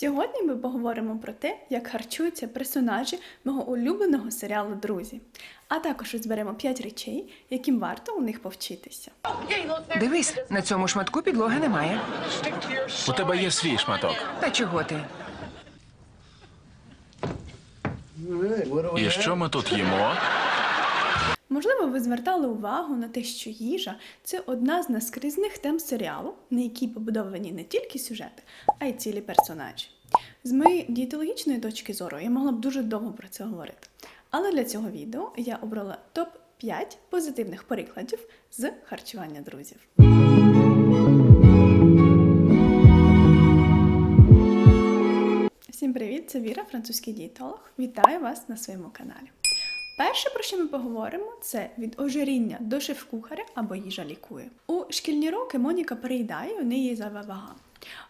Сьогодні ми поговоримо про те, як харчуються персонажі мого улюбленого серіалу Друзі. А також розберемо 5 речей, яким варто у них повчитися. Дивись, на цьому шматку підлоги немає. У тебе є свій шматок. Та чого ти? І що ми тут їмо? Можливо, ви звертали увагу на те, що їжа це одна з наскрізних тем серіалу, на якій побудовані не тільки сюжети, а й цілі персонажі. З моєї дієтологічної точки зору я могла б дуже довго про це говорити. Але для цього відео я обрала топ-5 позитивних прикладів з харчування друзів. Всім привіт! Це Віра, французький дієтолог. Вітаю вас на своєму каналі. Перше, про що ми поговоримо, це від ожиріння до шеф-кухаря або їжа лікує. У шкільні роки Моніка переїдає, у неї зайва вага.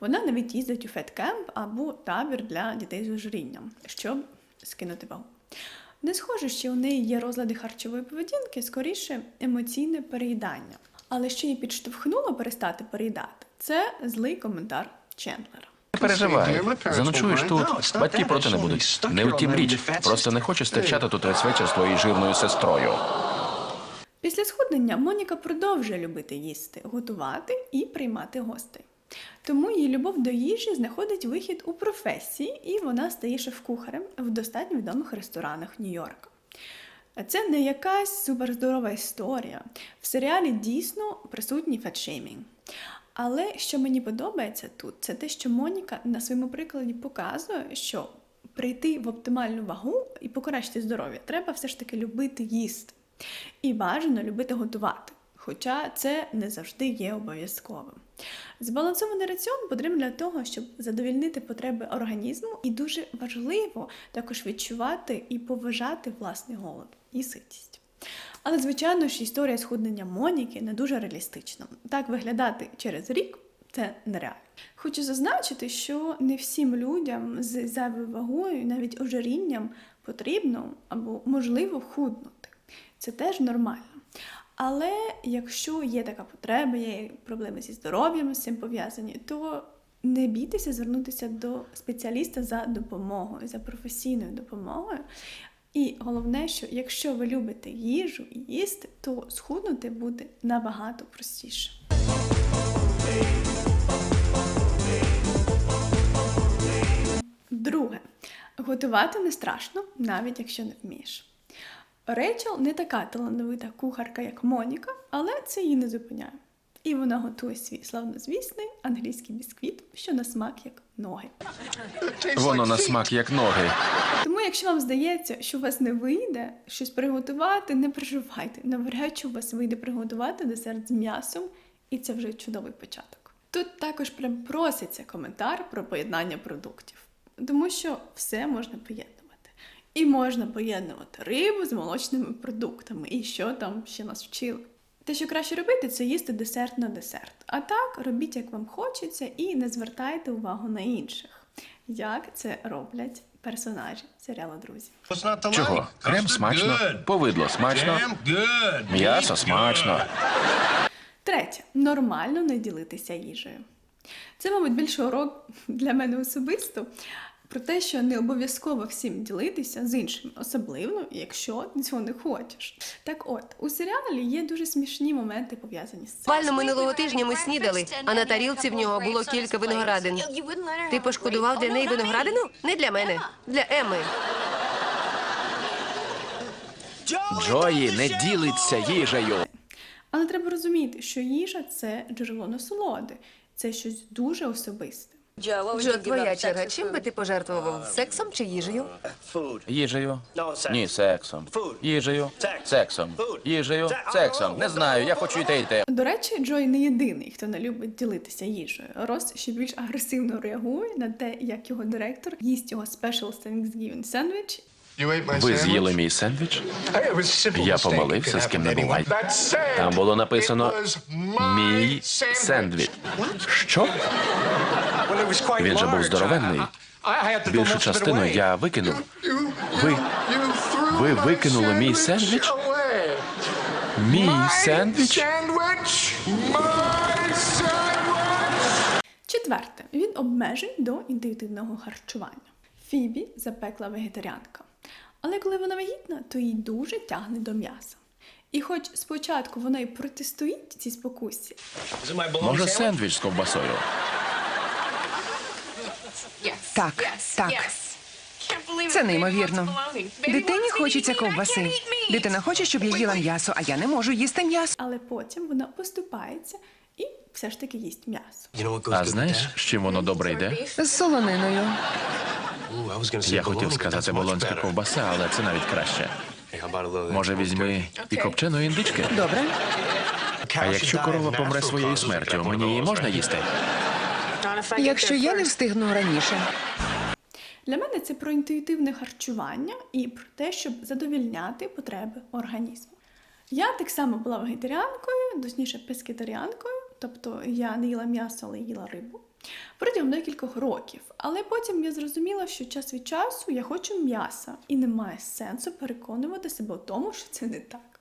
Вона навіть їздить у феткемп або табір для дітей з ожирінням, щоб скинути вагу. Не схоже, що у неї є розлади харчової поведінки, скоріше емоційне переїдання. Але що її підштовхнуло перестати переїдати, це злий коментар Чендлера. Не переживай. Заночуєш тут, батьки проти не будуть. Не в тім річ. Просто не хочу стирчати тут весь вечір з твоєю жирною сестрою. Після схуднення Моніка продовжує любити їсти, готувати і приймати гостей. Тому її любов до їжі знаходить вихід у професії, і вона стає шеф-кухарем в достатньо відомих ресторанах Нью-Йорка. Це не якась суперздорова історія. В серіалі дійсно присутній фетшеймінг. Але що мені подобається тут, це те, що Моніка на своєму прикладі показує, що прийти в оптимальну вагу і покращити здоров'я треба все ж таки любити їсти. І бажано любити готувати. Хоча це не завжди є обов'язковим. Збалансований раціон потрібен для того, щоб задовільнити потреби організму, і дуже важливо також відчувати і поважати власний голод і ситість. Але, звичайно ж, історія схуднення Моніки не дуже реалістична. Так виглядати через рік це нереально. Хочу зазначити, що не всім людям з зайвою вагою, навіть ожирінням, потрібно або можливо худнути. Це теж нормально. Але якщо є така потреба, є проблеми зі здоров'ям з цим пов'язані, то не бійтеся звернутися до спеціаліста за допомогою, за професійною допомогою. І головне, що якщо ви любите їжу і їсти, то схуднути буде набагато простіше. Друге, готувати не страшно, навіть якщо не вмієш. Рейчел не така талановита кухарка, як Моніка, але це її не зупиняє. І вона готує свій славнозвісний англійський бісквіт, що на смак як ноги. Воно на смак як ноги. Тому, якщо вам здається, що у вас не вийде щось приготувати, не переживайте. Навряд чи у вас вийде приготувати десерт з м'ясом, і це вже чудовий початок. Тут також прям проситься коментар про поєднання продуктів, тому що все можна поєднувати. І можна поєднувати рибу з молочними продуктами, і що там ще нас вчили. Те, що краще робити, це їсти десерт на десерт. А так робіть, як вам хочеться, і не звертайте увагу на інших, як це роблять персонажі серіалу Друзі. Чого? Крем смачно, повидло смачно, м'ясо смачно. Третє нормально не ділитися їжею. Це, мабуть, більше урок для мене особисто про те, що не обов'язково всім ділитися з іншими, особливо, якщо цього не хочеш. Так от, у серіалі є дуже смішні моменти пов'язані з цим. Буквально минулого тижня ми снідали, а на тарілці в нього було кілька виноградин. Ти пошкодував для неї виноградину? Не для мене, для Еми. Джої не ділиться їжею. Але треба розуміти, що їжа це джерело насолоди, це щось дуже особисте. Джо, твоя черга. Чим би ти пожертвував? Сексом чи їжею? Їжею? Ні, сексом. Їжею, сексом. Їжею, сексом. Не знаю, я хочу йти йти. До речі, Джой не єдиний, хто не любить ділитися їжею. Рос ще більш агресивно реагує на те, як його директор їсть його special Thanksgiving сендвіч. Ви з'їли мій сендвіч? Я помилився, з ким не бувай. Там було написано мій сендвіч. Що? Він же був здоровенний. Більшу частину я викинув. Ви, ви викинули мій сендвіч? Мій сендвіч? Четверте, він обмежень до інтуїтивного харчування. Фібі запекла вегетаріанка. Але коли вона вагітна, то їй дуже тягне до м'яса. І хоч спочатку вона й протистоїть цій спокусі, Може, сендвіч з ковбасою? Так, так. Це неймовірно. Дитині хочеться ковбаси. Дитина хоче, щоб я їла м'ясо, а я не можу їсти м'ясо. але потім вона поступається і все ж таки їсть м'ясо. А знаєш, з чим воно добре йде? З солониною. Я хотів сказати болонська ковбаса, але це навіть краще. Може, візьми і копченої індички? Добре. А якщо корова помре своєю смертю, мені її можна їсти? Якщо я не встигну раніше. Для мене це про інтуїтивне харчування і про те, щоб задовільняти потреби організму. Я так само була вегетаріанкою, точніше пескетаріанкою, тобто я не їла м'ясо, але їла рибу протягом декількох років. Але потім я зрозуміла, що час від часу я хочу м'яса, і немає сенсу переконувати себе в тому, що це не так.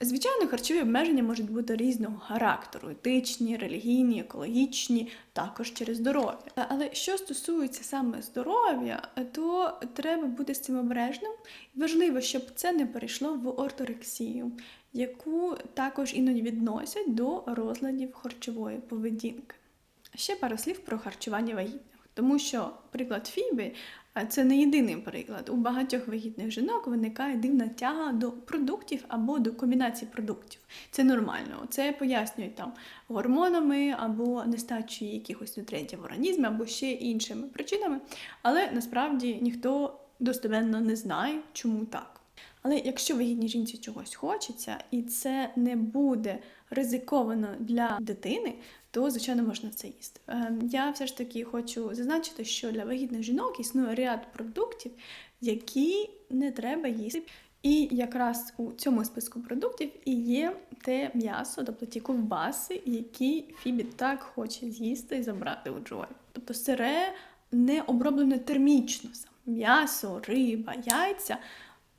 Звичайно, харчові обмеження можуть бути різного характеру: етичні, релігійні, екологічні, також через здоров'я. Але що стосується саме здоров'я, то треба бути з цим обережним. Важливо, щоб це не перейшло в орторексію, яку також іноді відносять до розладів харчової поведінки. Ще пару слів про харчування вагітних, тому що приклад Фіби це не єдиний приклад. У багатьох вагітних жінок виникає дивна тяга до продуктів або до комбінації продуктів. Це нормально. Це пояснюють там гормонами або нестачею якихось нутрієнтів в організмі, або ще іншими причинами. Але насправді ніхто достеменно не знає, чому так. Але якщо вагітній жінці чогось хочеться, і це не буде ризиковано для дитини, то звичайно можна це їсти. Ем, Я все ж таки хочу зазначити, що для вагітних жінок існує ряд продуктів, які не треба їсти. І якраз у цьому списку продуктів і є те м'ясо, тобто ті ковбаси, які Фібі так хоче з'їсти і забрати у Джой. Тобто сире не оброблене термічно. М'ясо, риба, яйця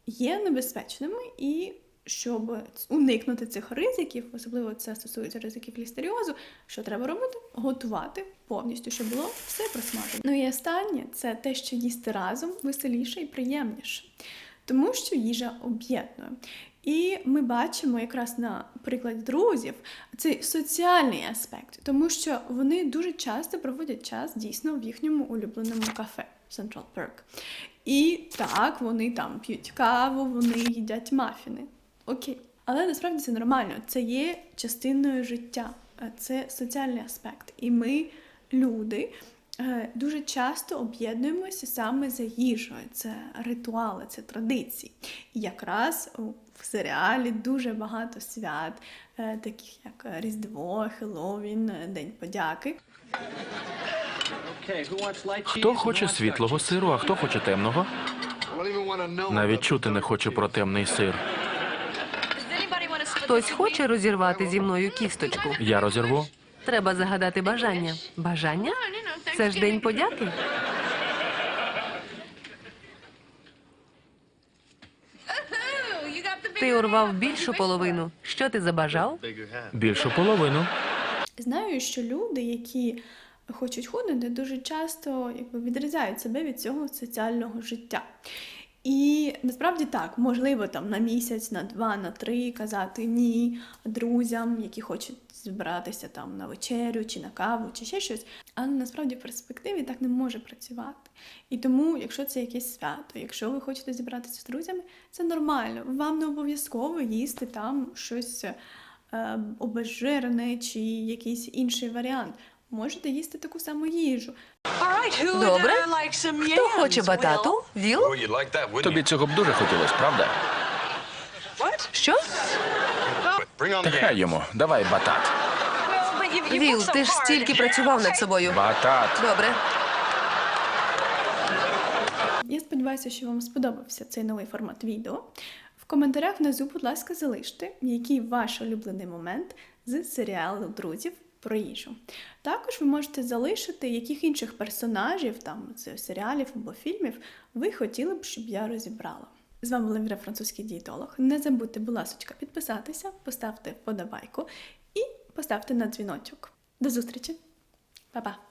є небезпечними і щоб уникнути цих ризиків, особливо це стосується ризиків лістеріозу, що треба робити? Готувати повністю, щоб було все просмажено. Ну і останнє це те, що їсти разом веселіше і приємніше, тому що їжа об'єднує. І ми бачимо якраз на прикладі друзів цей соціальний аспект, тому що вони дуже часто проводять час дійсно в їхньому улюбленому кафе Central Perk. І так, вони там п'ють каву, вони їдять мафіни. Окей. Але насправді це нормально. Це є частиною життя, Е, це соціальний аспект. І ми, люди, е, дуже часто об'єднуємося саме за їжею. Це ритуали, це традиції. І якраз в серіалі дуже багато свят, е, таких як Різдво, Хеллоуін, День подяки. Хто хоче світлого сиру, а хто хоче темного? Навіть чути не хочу про темний сир. Хтось хоче розірвати зі мною кісточку. Я розірву. Треба загадати бажання. Бажання? Це ж день подяки. Ти урвав більшу половину. Що ти забажав? Більшу половину. Знаю, що люди, які хочуть худнути, дуже часто якби, відрізають себе від цього соціального життя. І насправді так, можливо, там на місяць, на два, на три казати ні друзям, які хочуть збиратися там на вечерю чи на каву, чи ще щось. Але насправді в перспективі так не може працювати. І тому, якщо це якесь свято, якщо ви хочете зібратися з друзями, це нормально. Вам не обов'язково їсти там щось е, обезжирене чи якийсь інший варіант. Можете їсти таку саму їжу. Добре. Хто хоче батату? Віл? Тобі цього б дуже хотілося, правда? Що? Та хай йому, давай батат. Віл, ти ж стільки працював над собою. Батат. Добре. Я сподіваюся, що вам сподобався цей новий формат відео. В коментарях внизу, будь ласка, залиште, який ваш улюблений момент з серіалу друзів про їжу. Також ви можете залишити, яких інших персонажів там з серіалів або фільмів ви хотіли б, щоб я розібрала. З вами Леміра, французький дієтолог. Не забудьте, будь ласка, підписатися, поставте вподобайку і поставте на дзвіночок. До зустрічі! Па-па.